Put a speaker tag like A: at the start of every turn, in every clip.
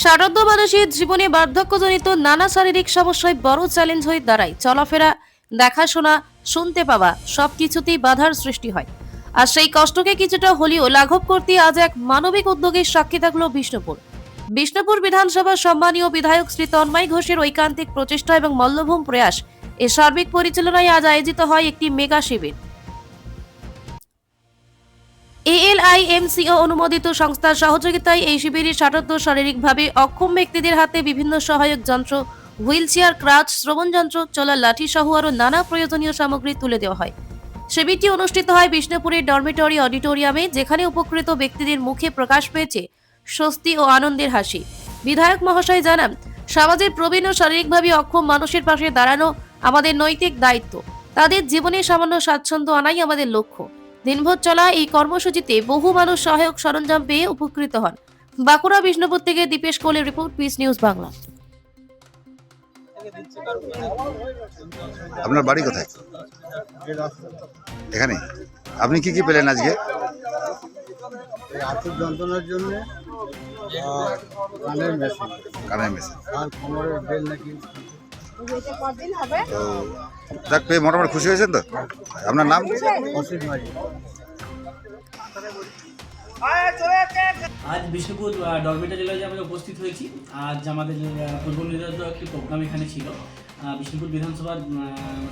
A: শারদ্য মানুষের জীবনে বার্ধক্যজনিত নানা শারীরিক সমস্যায় বড় চ্যালেঞ্জ হয়ে দাঁড়ায়। চলাফেরা, দেখাশোনা, শুনতে পাওয়া, সবকিছুতেই বাধার সৃষ্টি হয়। আর সেই কষ্টকে কিছুটা হলেও লাঘব করতে আজ এক মানবিক উদ্যোগের সাক্ষী থাকল বিষ্ণুপুর। বিষ্ণুপুর বিধানসভার সম্মানীয় বিধায়ক শ্রী তন্ময় ঘোষের ঐকান্তিক প্রচেষ্টা এবং মল্লভূম প্রয়াস এর সার্বিক পরিচালনায় আজ আয়োজিত হয় একটি মেগা শিবির। এএলআইএমসিও অনুমোদিত সংস্থার সহযোগিতায় এই শিবিরে সারত্য শারীরিকভাবে অক্ষম ব্যক্তিদের হাতে বিভিন্ন সহায়ক যন্ত্র, হুইলচেয়ার, ক্রাচ, শ্রবণ যন্ত্র, চলার লাঠি সহ আরও নানা প্রয়োজনীয় সামগ্রী তুলে দেওয়া হয়। শিবিরটি অনুষ্ঠিত হয় বিষ্ণুপুরের ডরমিটরি অডিটোরিয়ামে, যেখানে উপকৃত ব্যক্তিদের মুখে প্রকাশ পেয়েছে স্বস্তি ও আনন্দের হাসি। বিধায়ক মহাশয় জানান, সমাজের প্রবীণ ও শারীরিকভাবে অক্ষম মানুষের পাশে দাঁড়ানো আমাদের নৈতিক দায়িত্ব। তাদের জীবনে সামান্য স্বাচ্ছন্দ্য আনাই আমাদের লক্ষ্য। দিনভর চলা এই কর্মসূচিতে বহু মানুষ সহায়ক সরঞ্জাম পেয়ে উপকৃত হন। বাঁকুড়া বিষ্ণুপুর থেকে দীপেশ কোলের রিপোর্ট পিস নিউজ বাংলা।
B: আপনার বাড়ি কোথায়? এখানে? আপনি কি কি পেলেন আজকে?
C: আর্থিক যন্ত্রণার জন্য কানের মেশিন।
B: কানের মেশিন।
C: আর কোমরের বেল নাকি
B: যাক পেয়ে মোটামুটি খুশি হয়েছেন তো? আপনার নাম?
D: আজ বিষ্ণুপুর ডরমেটারি লজে আমরা উপস্থিত হয়েছি আজ আমাদের পূর্ব নির্ধারিত একটি প্রোগ্রাম এখানে ছিল। বিষ্ণুপুর বিধানসভার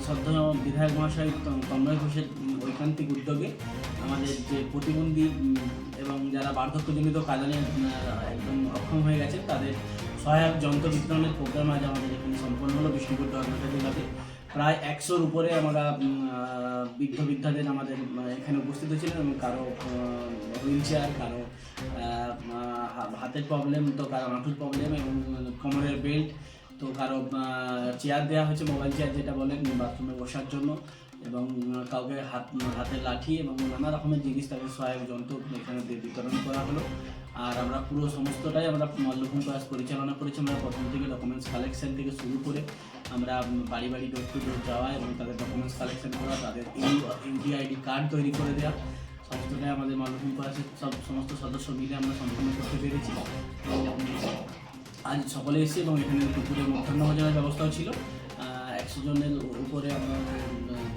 D: শ্রদ্ধা বিধায়ক মহাশয় তন- তন্ময় ঘোষের ঐকান্তিক উদ্যোগে আমাদের যে প্রতিবন্ধী এবং যারা বার্ধক্যজনিত কারণে একদম অক্ষম হয়ে গেছে তাদের সহায়ক যন্ত্র বিতরণের প্রোগ্রাম আজ আমাদের এখানে সম্পন্ন হলো, বিষ্ণুপুর ডরমেটারি লজে প্রায় একশোর উপরে আমরা বৃদ্ধ বৃদ্ধাদের আমাদের এখানে উপস্থিত হয়েছিলেন এবং কারও হুইল চেয়ার কারও হাতের প্রবলেম তো কারও হাঁটুর প্রবলেম এবং কোমরের বেল্ট তো কারও চেয়ার দেওয়া হয়েছে মোবাইল চেয়ার যেটা বলেন বাথরুমে বসার জন্য এবং কাউকে হাত হাতের লাঠি এবং নানা রকমের জিনিস তাদের সহায়ক যন্ত্র এখানে বিতরণ করা হলো। আর আমরা পুরো সমস্তটাই আমরা মল্লভূম ক্লাস পরিচালনা করেছি, আমরা প্রথম থেকে ডকুমেন্টস কালেকশন থেকে শুরু করে আমরা বাড়ি বাড়ি ডোর টু ডোর যাওয়া এবং তাদের ডকুমেন্টস কালেকশন করা, তাদের ইউডিআইডি কার্ড তৈরি করে দেওয়া সমস্তটাই আমাদের মালভূম ক্লাসের সব সমস্ত সদস্য মিলে আমরা সম্পূর্ণ করতে পেরেছি। আজ সকলে এসেছি এবং এখানে দুপুরে মধ্যাহ্ন ভোজনের ব্যবস্থাও ছিল। একশো জনের উপরে আমরা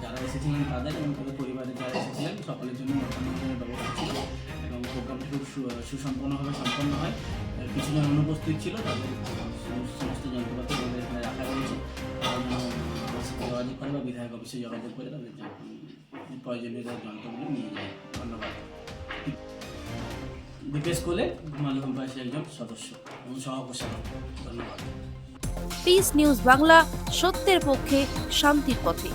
D: যারা এসেছিলেন তাদের এবং তাদের পরিবারের যারা এসেছিলেন, সকলের জন্য মধ্যাহ্ন ভোজনের ব্যবস্থা ছিল। প্রোগ্রামটি খুব সুসম্পন্নভাবে সম্পন্ন হয়। আহ, কিছু জন অনুপস্থিত ছিল তাদের সমস্ত যন্ত্রপাতি আমাদের এখানে রাখা রয়েছে। যোগাযোগ করে বা বিধায়ক অফিসে যোগাযোগ করে তাদের প্রয়োজনীয় যন্ত্রগুলো নিয়ে যায়। ধন্যবাদ। দীপেশ কোলে মালভূম পাশে একজন সদস্য এবং সহ ধন্যবাদ।
A: পিস নিউজ বাংলা সত্যের পক্ষে শান্তির পথে।